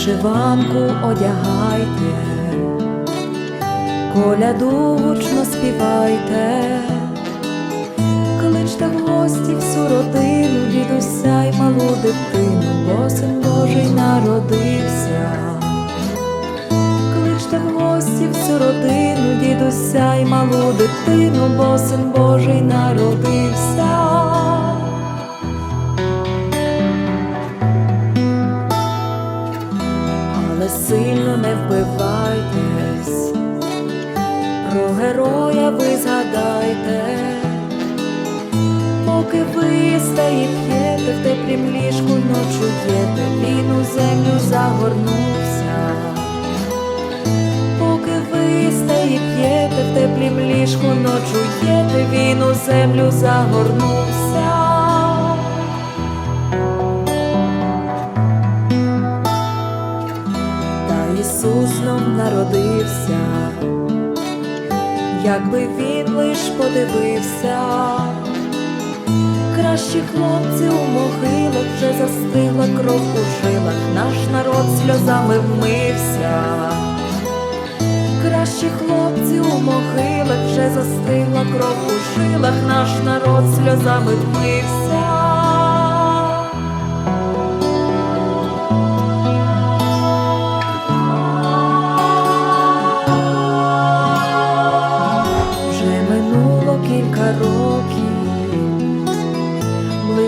вишиванку одягайте, коляду гучно співайте, кличте в гості всю родину, дідуся й малу дитину, бо син Божий народився. Кличте в гості всю родину, дідуся й малу дитину, бо син Божий народився. Не вбивайтесь, про героя ви згадайте, поки ви стає п'єте, в теплім ліжку ночуєте, він у землю загорнувся, поки ви стає п'єте, в теплім ліжку ночуєте, він у землю загорнувся. Народився, якби він лиш подивився, кращі хлопці у могилах вже застигла кров у жилах, наш народ сльозами вмився, кращі хлопці у могилах вже застигла кров у жилах, наш народ сльозами вмився.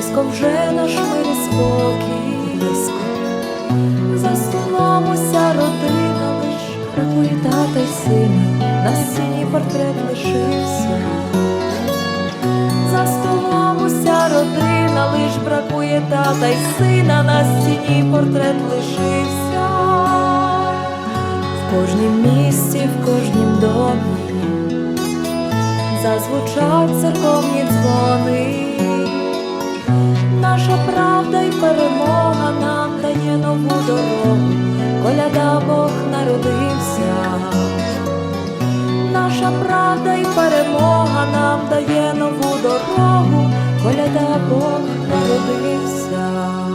Близько вже наш мир і спокій, близько за столом уся родина лиш бракує тата й сина, на стіні портрет лишився. За столом уся родина лиш бракує тата й сина, на стіні портрет лишився. В кожнім місті, в кожнім домі зазвучать церковні дзвони, нову дорогу, коляда Бог народився, наша правда і перемога нам дає нову дорогу, коляда Бог народився.